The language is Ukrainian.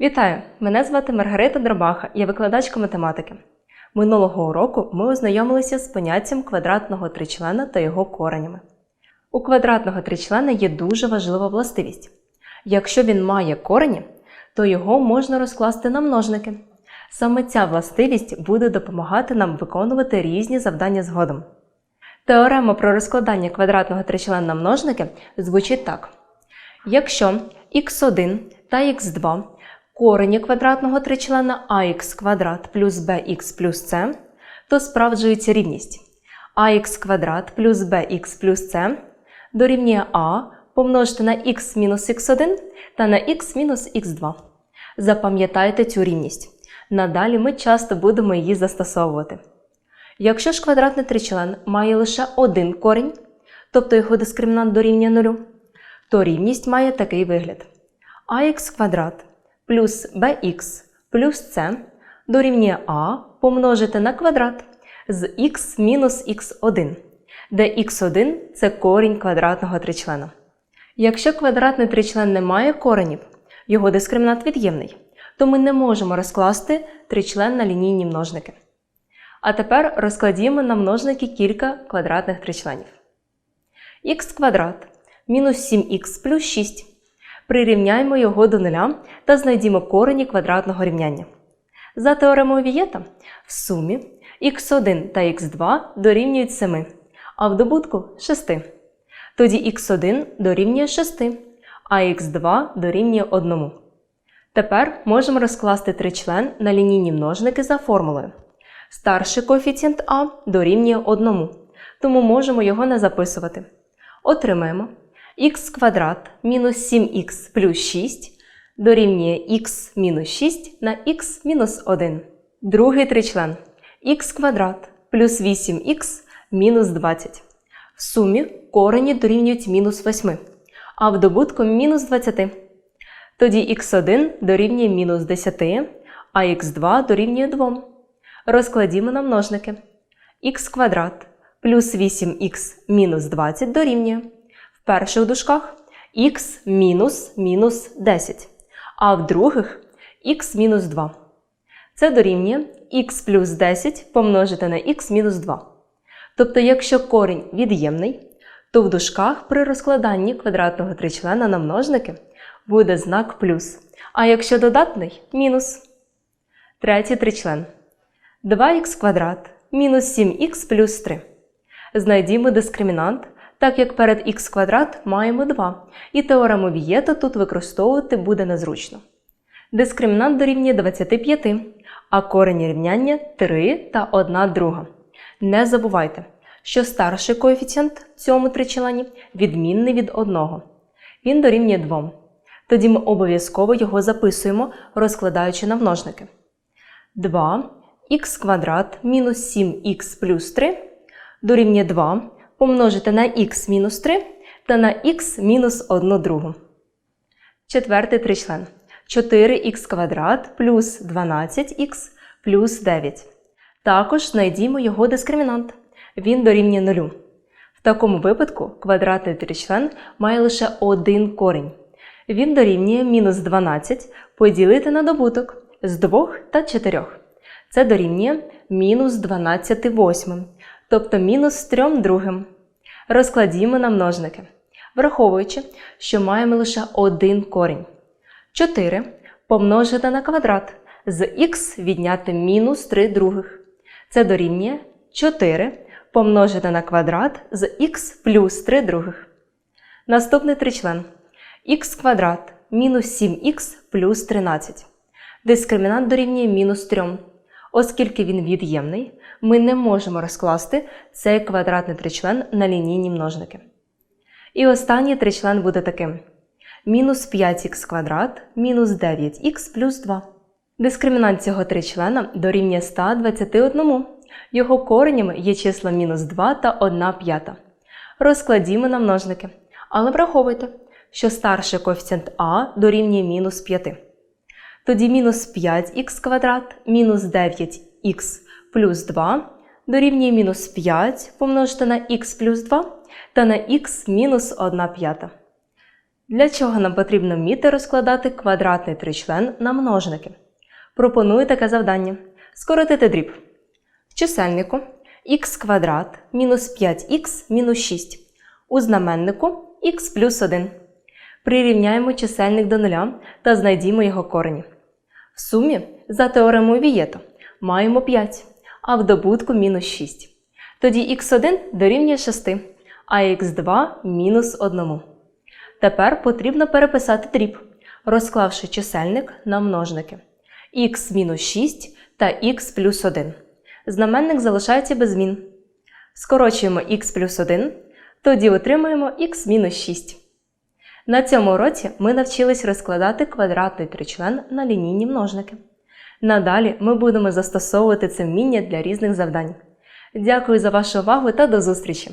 Вітаю! Мене звати Маргарита Дробаха, я викладачка математики. Минулого уроку ми ознайомилися з поняттям квадратного тричлена та його коренями. У квадратного тричлена є дуже важлива властивість. Якщо він має корені, то його можна розкласти на множники. Саме ця властивість буде допомагати нам виконувати різні завдання згодом. Теорема про розкладання квадратного тричлена на множники звучить так. Якщо х1 та х2 корені квадратного тричлена ax квадрат плюс bx плюс c, то справджується рівність ax квадрат плюс bx плюс c дорівнює a помножити на x мінус x1 та на x мінус x2. Запам'ятайте цю рівність. Надалі ми часто будемо її застосовувати. Якщо ж квадратний тричлен має лише один корінь, тобто його дискримінант дорівнює нулю, то рівність має такий вигляд. ax квадрат плюс bx плюс c дорівнює a помножити на квадрат з x мінус x1, де x1 – це корінь квадратного тричлена. Якщо квадратний тричлен не має коренів, його дискримінант від'ємний, то ми не можемо розкласти тричлен на лінійні множники. А тепер розкладімо на множники кілька квадратних тричленів. х квадрат мінус 7х плюс 6. Прирівняємо його до нуля та знайдімо корені квадратного рівняння. За теоремою Вієта в сумі х1 та х2 дорівнюють 7, а в добутку 6. Тоді х1 дорівнює 6, а х2 дорівнює 1. Тепер можемо розкласти тричлен на лінійні множники за формулою. Старший коефіцієнт а дорівнює 1, тому можемо його не записувати. Отримаємо х квадрат мінус 7х плюс 6 дорівнює х мінус 6 на х мінус 1. Другий тричлен х квадрат плюс 8х мінус 20. В сумі корені дорівнюють мінус 8, а в добутку мінус 20. Тоді х1 дорівнює мінус 10, а х2 дорівнює 2. Розкладімо на множники. х квадрат плюс 8х мінус 20 дорівнює. Перших дужках х мінус мінус 10, а в других х мінус 2. Це дорівнює х плюс 10 помножити на х мінус 2. Тобто, якщо корінь від'ємний, то в дужках при розкладанні квадратного тричлена на множники буде знак плюс, а якщо додатний мінус. Третій тричлен. 2х квадрат мінус 7х плюс 3. Знайдімо дискримінант, так як перед х квадрат маємо 2, і теорему Вієта тут використовувати буде незручно. Дискримінант дорівнює 25, а корені рівняння 3 та 1 друга. Не забувайте, що старший коефіцієнт в цьому тричлені відмінний від 1. Він дорівнює 2. Тоді ми обов'язково його записуємо, розкладаючи на множники. 2 х квадрат мінус 7х плюс 3 дорівнює 2 помножити на х мінус 3 та на х мінус 1 другу. Четвертий тричлен. 4х квадрат плюс 12х плюс 9. Також знайдімо його дискримінант. Він дорівнює 0. В такому випадку квадратний тричлен має лише один корінь. Він дорівнює мінус 12 поділити на добуток з 2 та 4. Це дорівнює мінус 12 восьмим, тобто мінус 3 другим. Розкладімо на множники, враховуючи, що маємо лише один корінь. 4 помножити на квадрат з х відняти мінус 3 других. Це дорівнює 4 помножити на квадрат з х плюс 3 других. Наступний тричлен х квадрат мінус 7х плюс 13. Дискримінант дорівнює мінус 3. Оскільки він від'ємний, ми не можемо розкласти цей квадратний тричлен на лінійні множники. І останній тричлен буде таким: мінус 5х квадрат мінус 9х плюс 2. Дискримінант цього тричлена дорівнює 121. Його коренями є числа мінус 2 та 1 п'ята. Розкладімо на множники. Але враховуйте, що старший коефіцієнт а дорівнює мінус 5. Тоді мінус 5х квадрат мінус 9х плюс 2 дорівнює мінус 5 помножити на х плюс 2 та на х мінус 1 п'ята. Для чого нам потрібно вміти розкладати квадратний тричлен на множники? Пропоную таке завдання: скоротити дріб. В чисельнику х квадрат мінус 5х мінус 6. У знаменнику х плюс 1. Прирівняємо чисельник до нуля та знайдімо його корені. В сумі за теоремою Вієто маємо 5, а в добутку мінус 6. Тоді х1 дорівнює 6, а х2 мінус 1. Тепер потрібно переписати дріб, розклавши чисельник на множники х мінус 6 та х плюс 1. Знаменник залишається без змін. Скорочуємо х плюс 1, тоді отримаємо х мінус 6. На цьому уроці ми навчились розкладати квадратний тричлен на лінійні множники. Надалі ми будемо застосовувати це вміння для різних завдань. Дякую за вашу увагу та до зустрічі!